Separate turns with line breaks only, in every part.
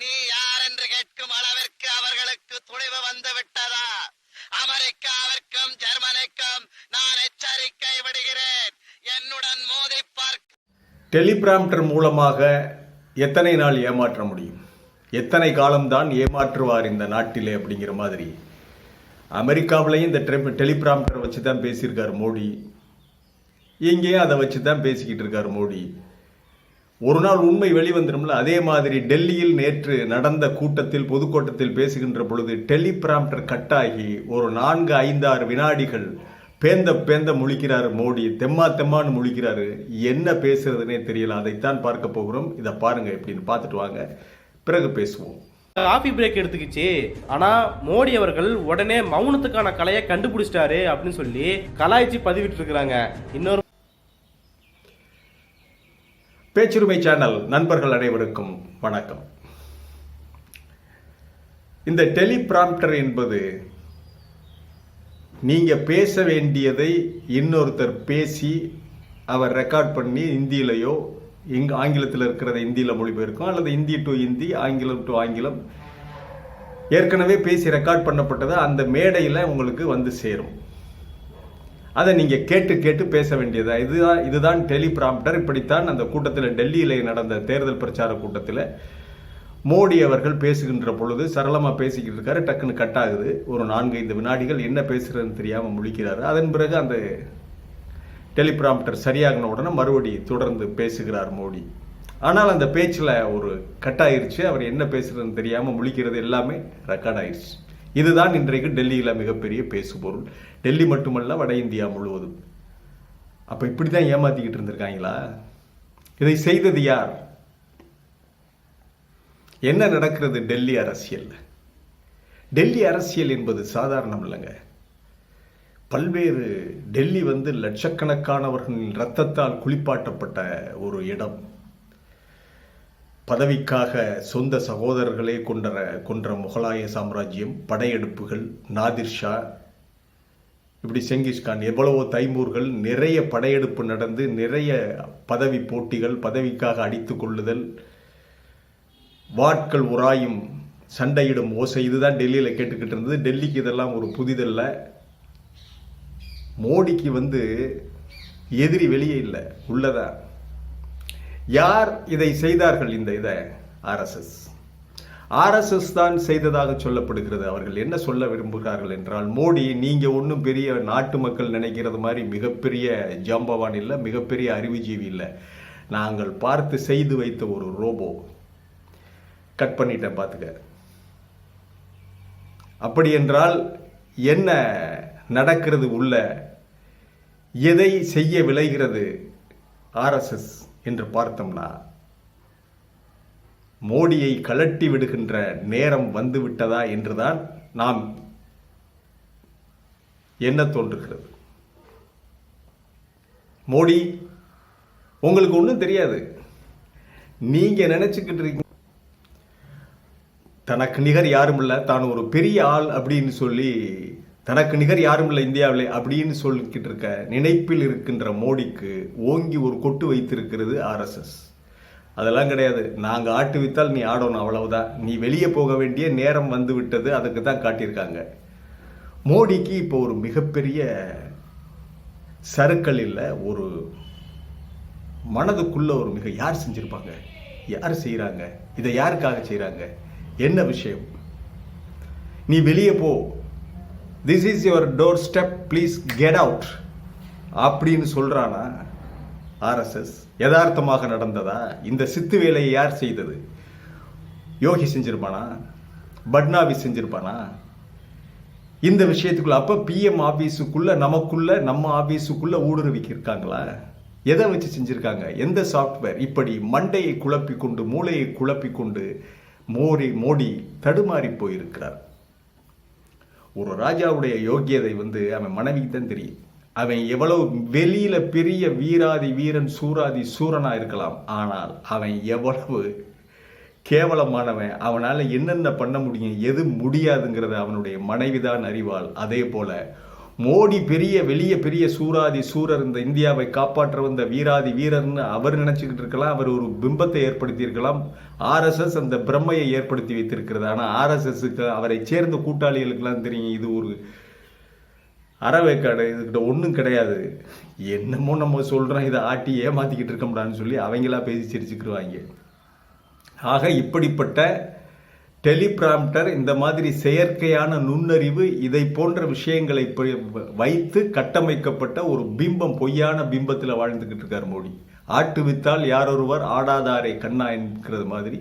நீ யார் என்று கேட்கும் அளவிற்கு அவர்களுக்கு துணிவு வந்து விட்டதா? அமெரிக்காவிற்கும் ஜெர்மனிக்கும் நான் எச்சரிக்கை விடுகிறேன். என்னுடன் மோதி பார்க்க
டெலிபிராம்டர் மூலமாக எத்தனை நாள் ஏமாற்ற முடியும்? எத்தனை காலம்தான் ஏமாற்றுவார் இந்த நாட்டிலே அப்படிங்கிற மாதிரி. அமெரிக்காவிலையும் இந்த ட்ரெப் டெலிபிராம்டர் வச்சு தான் பேசியிருக்கார் மோடி. இங்கேயும் அதை வச்சு தான் பேசிக்கிட்டு இருக்கார் மோடி. ஒரு நாள் உண்மை வெளிவந்துடும்ல அதே மாதிரி டெல்லியில் நேற்று நடந்த கூட்டத்தில் பொதுக்கூட்டத்தில் பேசுகின்ற பொழுது டெலிபிராம்டர் கட்டாகி ஒரு நான்கு ஐந்தாறு வினாடிகள் பேந்த பேந்த முழிக்கிறாரு மோடி தெம்மா தெம்மான்னு முழிக்கிறாரு. என்ன பேசுறதுனே தெரியல. அதைத்தான் பார்க்க போகிறோம். இதை பாருங்க எப்படின்னு பார்த்துட்டு வாங்க. பிறகு பேசுவோம்.
காஃபி பிரேக் எடுத்துக்கிச்சு. ஆனா மோடி அவர்கள் உடனே மௌனத்துக்கான கலையை கண்டுபிடிச்சிட்டாரு அப்படின்னு சொல்லி கலாய்ச்சி பதிவிட்டு இருக்கிறாங்க இன்னொரு
பேச்சுரிமை சேனல் நண்பர்கள் அனைவருக்கும் வணக்கம். இந்த டெலிபிராம்டர் என்பது நீங்க பேச வேண்டியதை இன்னொருத்தர் பேசி அவர் ரெக்கார்ட் பண்ணி இந்தியிலையோ இங்க ஆங்கிலத்தில் இருக்கிறத இந்தியில மொழிபெயர்க்கும் அல்லது இந்தி டு இந்தி ஆங்கிலம் டு ஆங்கிலம் ஏற்கனவே பேசி ரெக்கார்ட் பண்ணப்பட்டதை அந்த மேடையில் உங்களுக்கு வந்து சேரும். அதை நீங்கள் கேட்டு கேட்டு பேச வேண்டியதா? இதுதான் இதுதான் டெலிபிராம்டர் இப்படித்தான் அந்த கூட்டத்தில் டெல்லியில் நடந்த தேர்தல் பிரச்சார கூட்டத்தில் மோடி அவர்கள் பேசுகின்ற பொழுது சரளமாக பேசிக்கிட்டு இருக்காரு. டக்குன்னு கட் ஆகுது. ஒரு நான்கு ஐந்து வினாடிகள் என்ன பேசுகிறதுன்னு தெரியாமல் முழிக்கிறாரு. அதன் பிறகு அந்த டெலிபிராம்டர் சரியாகின உடனே மறுபடி தொடர்ந்து பேசுகிறார் மோடி. ஆனால் அந்த பேச்சில் ஒரு கட் ஆயிடுச்சு அவர் என்ன பேசுகிறதுன்னு தெரியாமல் முழிக்கிறது எல்லாமே ரெக்கார்ட் ஆயிடுச்சு இதுதான் இன்றைக்கு டெல்லியில் மிகப்பெரிய பேசுபொருள். டெல்லி மட்டுமல்ல வட இந்தியா முழுவதும். அப்போ இப்படி தான் ஏமாத்திக்கிட்டு இருந்திருக்காங்களா? இதை செய்தது யார்? என்ன நடக்கிறது டெல்லி அரசியல் டெல்லி அரசியல் என்பது சாதாரணம் இல்லைங்க. பல்வேறு டெல்லி வந்து லட்சக்கணக்கானவர்களின் ரத்தத்தால் குளிப்பாட்டப்பட்ட ஒரு இடம். பதவிக்காக சொந்த சகோதரர்களே கொன்ற கொன்ற முகலாய சாம்ராஜ்யம் படையெடுப்புகள் நாதிர் ஷா இப்படி செங்கிஸ்கான் எவ்வளவோ தைமூர்கள் நிறைய படையெடுப்பு நடந்து நிறைய பதவி போட்டிகள் பதவிக்காக அடித்து கொள்ளுதல் வாட்கள் உராயும் சண்டையிடும் ஓசை இதுதான் டெல்லியில் கேட்டுக்கிட்டு இருந்தது. டெல்லிக்கு இதெல்லாம் ஒரு புதிதல்ல. மோடிக்கு வந்து எதிரி வெளியே இல்லை உள்ளதான். யார் இதை செய்தார்கள் இந்த இதை? ஆர்எஸ்எஸ் ஆர்எஸ்எஸ் தான் செய்ததாக சொல்லப்படுகிறது. அவர்கள் என்ன சொல்ல விரும்புகிறார்கள் என்றால் மோடி நீங்கள் ஒன்றும் பெரிய நாட்டு மக்கள் நினைக்கிறது மாதிரி மிகப்பெரிய ஜாம்பவான் இல்லை மிகப்பெரிய அறிவுஜீவி இல்லை. நாங்கள் பார்த்து செய்து வைத்த ஒரு ரோபோ. கட் பண்ணிட்டேன் பார்த்துக்க அப்படி என்றால் என்ன நடக்கிறது உள்ள? எதை செய்ய விளைகிறது ஆர்எஸ்எஸ் என்று பார்த்தோம்னா மோடியை கலட்டி விடுகின்ற நேரம் வந்து விட்டதா என்றுதான் நாம் என்ன தோன்றுகிறது? மோடி உங்களுக்கு ஒன்றும் தெரியாது. நீங்க நினைச்சுக்கிட்டு இருக்கீங்க. தனக்கு நிகர் யாரும் இல்லை தான் ஒரு பெரிய ஆள் அப்படின்னு சொல்லி தனக்கு நிகர் யாரும் இல்லை இந்தியாவில் அப்படின்னு சொல்லிக்கிட்டு இருக்க நினைப்பில் இருக்கின்ற மோடிக்கு ஓங்கி ஒரு கொட்டு வைத்திருக்கிறது ஆர்எஸ்எஸ் அதெல்லாம் கிடையாது. நாங்கள் ஆட்டு வித்தால் நீ ஆடணும் அவ்வளவுதான். நீ வெளியே போக வேண்டிய நேரம் வந்து விட்டது அதுக்கு தான் காட்டியிருக்காங்க. மோடிக்கு இப்போ ஒரு மிகப்பெரிய சருக்கள் இல்லை ஒரு மனதுக்குள்ள ஒரு மிக யார் செஞ்சுருப்பாங்க? யார் செய்கிறாங்க இதை யாருக்காக செய்கிறாங்க என்ன விஷயம்? நீ வெளியே போ. This is your door step please get out அப்படின்னு சொல்கிறானா ஆர்எஸ்எஸ் யதார்த்தமாக நடந்ததா? இந்த சித்து வேலையை யார் செய்தது? யோகி செஞ்சிருப்பானா? பட்னாவிஸ் செஞ்சிருப்பானா? இந்த விஷயத்துக்குள்ள அப்போ பிஎம் ஆஃபீஸுக்குள்ளே நமக்குள்ளே நம்ம ஆஃபீஸுக்குள்ளே ஊடுருவிக்கு இருக்காங்களா? எதை வச்சு செஞ்சுருக்காங்க? எந்த சாஃப்ட்வேர் இப்படி மண்டையை குழப்பிக்கொண்டு மூளையை குழப்பிக்கொண்டு மோடி மோடி தடுமாறி போயிருக்கிறார். ஒரு ராஜாவுடைய யோக்கியதை வந்து அவன் மனைவிக்கு தான் தெரியும். அவன் எவ்வளவு வெளியில பெரிய வீராதி வீரன் சூராதி சூரனா இருக்கலாம். ஆனால் அவன் எவ்வளவு கேவலமானவன் அவனால் என்னென்ன பண்ண முடியும் எது முடியாதுங்கிறத அவனுடைய மனைவிதான் அறிவாள். அதே போல மோடி பெரிய வெளிய பெரிய சூராதி சூரர் இந்த இந்தியாவை காப்பாற்ற வந்த வீராதி வீரர்னு அவர் நினைச்சுக்கிட்டு இருக்கலாம் அவர் ஒரு பிம்பத்தை ஏற்படுத்தி இருக்கலாம். ஆர்எஸ்எஸ் அந்த பிரம்மையை ஏற்படுத்தி வைத்திருக்கிறது. ஆனால் ஆர்எஸ்எஸ்க்கு அவரை சேர்ந்த கூட்டாளிகளுக்கெல்லாம் தெரியும் இது ஒரு அறவேக்காடு இதுகிட்ட ஒன்றும் கிடையாது. என்னமோ நம்ம சொல்கிறோம் இதை ஆட்டி இருக்க இருக்கோம்டான்னு சொல்லி அவங்களா பேசி சிரிச்சுக்கிடுவாங்க ஆக இப்படிப்பட்ட டெலிபிராம்டர் இந்த மாதிரி செயற்கையான நுண்ணறிவு இதை போன்ற விஷயங்களை வைத்து கட்டமைக்கப்பட்ட ஒரு பிம்பம் பொய்யான பிம்பத்தில் வாழ்ந்துக்கிட்டு இருக்கார் மோடி. ஆட்டுவித்தால் யாரொருவர் ஆடாதாரை கண்ணா என்கிறது மாதிரி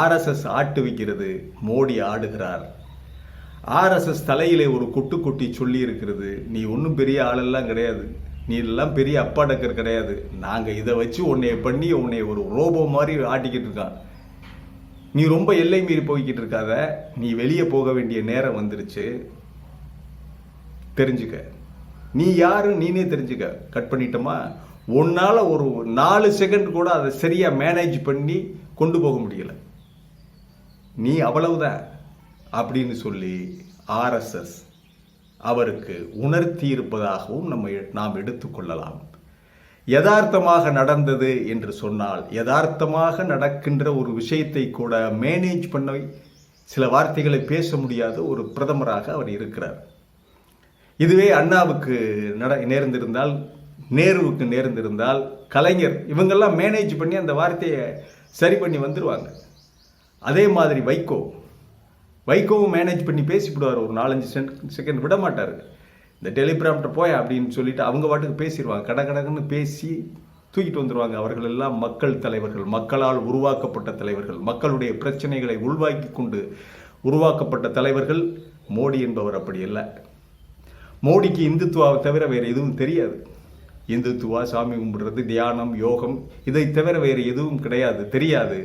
ஆர்எஸ்எஸ் ஆட்டுவிக்கிறது மோடி ஆடுகிறார். ஆர்எஸ்எஸ் தலையிலே ஒரு கொட்டு கொட்டி சொல்லி இருக்கிறது நீ ஒன்றும் பெரிய ஆளெல்லாம் கிடையாது நீ எல்லாம் பெரிய அப்பாடக்கர் கிடையாது நாங்கள் இதை வச்சு உன்னைய பண்ணி உன்னை ஒரு ரோபோ மாதிரி ஆட்டிக்கிட்டு இருக்கான். நீ ரொம்ப எல்லை மீறி போய்கிட்டு இருக்காத. நீ வெளியே போக வேண்டிய நேரம் வந்துருச்சு. தெரிஞ்சுக்க. நீ யாரு நீனே தெரிஞ்சுக்க. கட் பண்ணிட்டோமா? உன்னால் ஒரு நாலு செகண்ட் கூட அதை சரியாக மேனேஜ் பண்ணி கொண்டு போக முடியல. நீ அவ்வளவுதான் அப்படின்னு சொல்லி ஆர்எஸ்எஸ் அவருக்கு உணர்த்தி இருப்பதாகவும் நம்ம நாம் எடுத்துக்கொள்ளலாம். யதார்த்தமாக நடந்தது என்று சொன்னால் யதார்த்தமாக நடக்கின்ற ஒரு விஷயத்தை கூட மேனேஜ் பண்ண சில வார்த்தைகளை பேச முடியாத ஒரு பிரதமராக அவர் இருக்கிறார். இதுவே அண்ணாவுக்கு நட நேர்ந்திருந்தால் நேருவுக்கு நேர்ந்திருந்தால் கலைஞர் இவங்கெல்லாம் மேனேஜ் பண்ணி அந்த வார்த்தையை சரி பண்ணி வந்துடுவாங்க அதே மாதிரி வைகோ. வைகோவும் மேனேஜ் பண்ணி பேசிவிடுவார். ஒரு நாலஞ்சு செகண்ட் விட மாட்டார் இந்த டெலிகிராம்கிட்ட போய் அப்படின்னு சொல்லிட்டு அவங்க பாட்டுக்கு பேசிடுவாங்க. கட கடகன்னு பேசி தூக்கிட்டு வந்துடுவாங்க அவர்கள் எல்லாம் மக்கள் தலைவர்கள் மக்களால் உருவாக்கப்பட்ட தலைவர்கள் மக்களுடைய பிரச்சனைகளை உள்வாக்கி கொண்டு உருவாக்கப்பட்ட தலைவர்கள். மோடி என்பவர் அப்படி இல்லை மோடிக்கு இந்துத்துவாவை தவிர வேறு எதுவும் தெரியாது. இந்துத்துவா சாமி கும்பிடுறது தியானம் யோகம் இதை தவிர வேறு எதுவும் கிடையாது தெரியாது.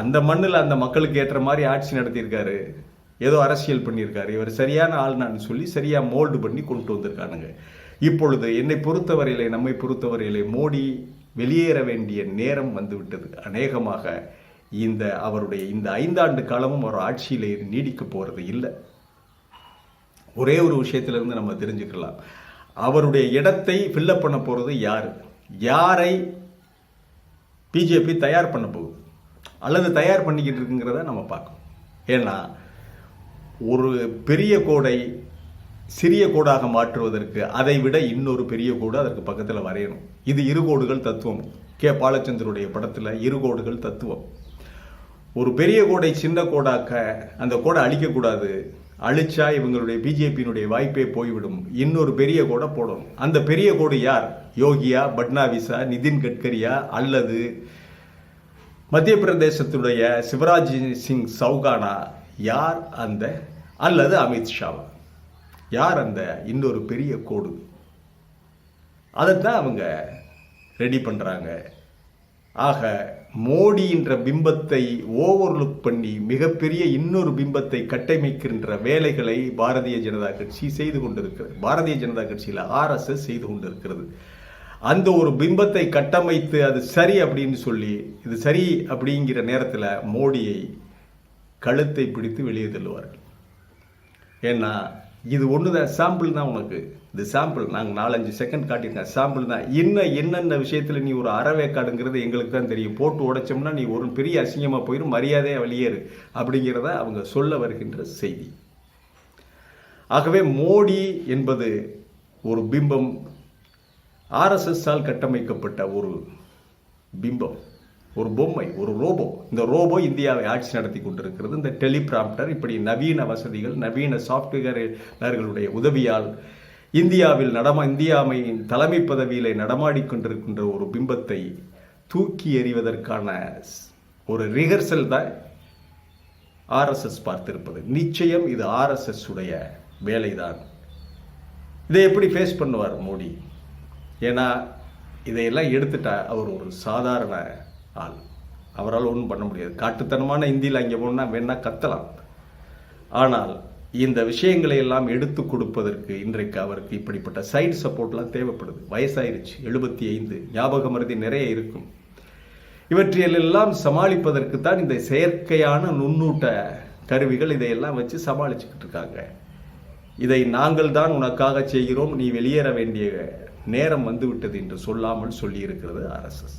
அந்த மண்ணில் அந்த மக்களுக்கு ஏற்ற மாதிரி ஆட்சி நடத்தியிருக்காரு. ஏதோ அரசியல் பண்ணியிருக்காரு. இவர் சரியான ஆள் நான் சொல்லி சரியாக மோல்டு பண்ணி கொண்டு வந்திருக்கானுங்க. இப்பொழுது என்னை பொறுத்தவரையிலே நம்மை பொறுத்தவரையிலே மோடி வெளியேற வேண்டிய நேரம் வந்துவிட்டது. அநேகமாக இந்த அவருடைய இந்த ஐந்தாண்டு காலமும் அவர் ஆட்சியிலே நீடிக்க போகிறது இல்லை. ஒரே ஒரு விஷயத்திலிருந்து நம்ம தெரிஞ்சுக்கலாம். அவருடைய இடத்தை ஃபில்லப் பண்ண போகிறது யார்? யாரை பிஜேபி தயார் பண்ண போகுது? அல்லது தயார் பண்ணிக்கிட்டு இருக்குங்கிறத நம்ம பார்க்கணும். ஏன்னா ஒரு பெரிய கோடை சிறிய கோடாக மாற்றுவதற்கு அதை விட இன்னொரு பெரிய கோடு அதற்கு பக்கத்தில் வரையணும். இது இருகோடுகள் தத்துவம். கே. பாலச்சந்தருடைய படத்தில் இருகோடுகள் தத்துவம். ஒரு பெரிய கோடை சின்ன கோடாக்க அந்த கோடை அழிக்கக்கூடாது. அழிச்சா இவங்களுடைய பிஜேபியினுடைய வாய்ப்பே போய்விடும். இன்னொரு பெரிய கோடை போடணும். அந்த பெரிய கோடு யார்? யோகியா பட்னாவிஸா நிதின் கட்கரியா அல்லது மத்திய பிரதேசத்துடைய சிவராஜ் சிங் சௌகானா? யார் அந்த அல்லது அமித்ஷாவா யார் அந்த இன்னொரு பெரிய கோடு? அதைத்தான் அவங்க ரெடி பண்ணுறாங்க ஆக மோடின்ற பிம்பத்தை ஓவர்லுக் பண்ணி மிகப்பெரிய இன்னொரு பிம்பத்தை கட்டமைக்கின்ற வேலைகளை பாரதிய ஜனதா கட்சி செய்து கொண்டிருக்கிறது. பாரதிய ஜனதா கட்சியில் ஆர்எஸ்எஸ் செய்து கொண்டிருக்கிறது. அந்த ஒரு பிம்பத்தை கட்டமைத்து அது சரி அப்படின்னு சொல்லி இது சரி அப்படிங்கிற நேரத்தில் மோடியை கழுத்தை பிடித்து வெளியே தள்ளுவார்கள். ஏன்னா இது ஒன்று தான் சாம்பிள் தான் உனக்கு. இது சாம்பிள் நாங்கள் நாலஞ்சு செகண்ட் காட்டியிருக்கேன். சாம்பிள் தான். இன்னும் என்னென்ன விஷயத்தில் நீ ஒரு அறவேக்காடுங்கிறது எங்களுக்கு தான் தெரியும். போட்டு உடைச்சோம்னா நீ ஒரு பெரிய அசிங்கமாக போயிடும் மரியாதையாக வெளியேறு அப்படிங்கிறத அவங்க சொல்ல வருகின்ற செய்தி. ஆகவே மோடி என்பது ஒரு பிம்பம். ஆர்எஸ்எஸ்ஸால் கட்டமைக்கப்பட்ட ஒரு பிம்பம். ஒரு பொம்மை ஒரு ரோபோ. இந்த ரோபோ இந்தியாவை ஆட்சி நடத்தி கொண்டிருக்கிறது. இந்த டெலிபிராம்டர் இப்படி நவீன வசதிகள் நவீன சாஃப்ட்வேர்களுடைய உதவியால் இந்தியாவில் நடமா இந்தியாமையின் தலைமை பதவியிலே நடமாடி கொண்டிருக்கின்ற ஒரு பிம்பத்தை தூக்கி எறிவதற்கான ஒரு ரிஹர்சல் தான் ஆர்எஸ்எஸ் பார்த்திருப்பது. நிச்சயம் இது ஆர்எஸ்எஸ் உடைய வேலைதான். இதை எப்படி ஃபேஸ் பண்ணுவார் மோடி? ஏன்னா இதையெல்லாம் எடுத்துட்டா அவர் ஒரு சாதாரண ஆள். அவரால் ஒன்றும் பண்ண முடியாது. காட்டுத்தனமான இந்தியில் அங்கே போனால் வேணால் கத்தலாம். ஆனால் இந்த விஷயங்களை எல்லாம் எடுத்து கொடுப்பதற்கு இன்றைக்கு அவருக்கு இப்படிப்பட்ட சைடு சப்போர்ட்லாம் தேவைப்படுது. வயசாயிருச்சு. எழுபத்தி ஐந்து. ஞாபக மருதி நிறைய இருக்கும். இவற்றையெல்லாம் சமாளிப்பதற்கு தான் இந்த செயற்கையான நுண்ணூட்ட கருவிகள் இதையெல்லாம் வச்சு சமாளிச்சுக்கிட்டு இருக்காங்க. இதை நாங்கள் தான் உனக்காக செய்கிறோம். நீ வெளியேற வேண்டிய நேரம் வந்துவிட்டது என்று சொல்லாமல் சொல்லியிருக்கிறது ஆர்எஸ்எஸ்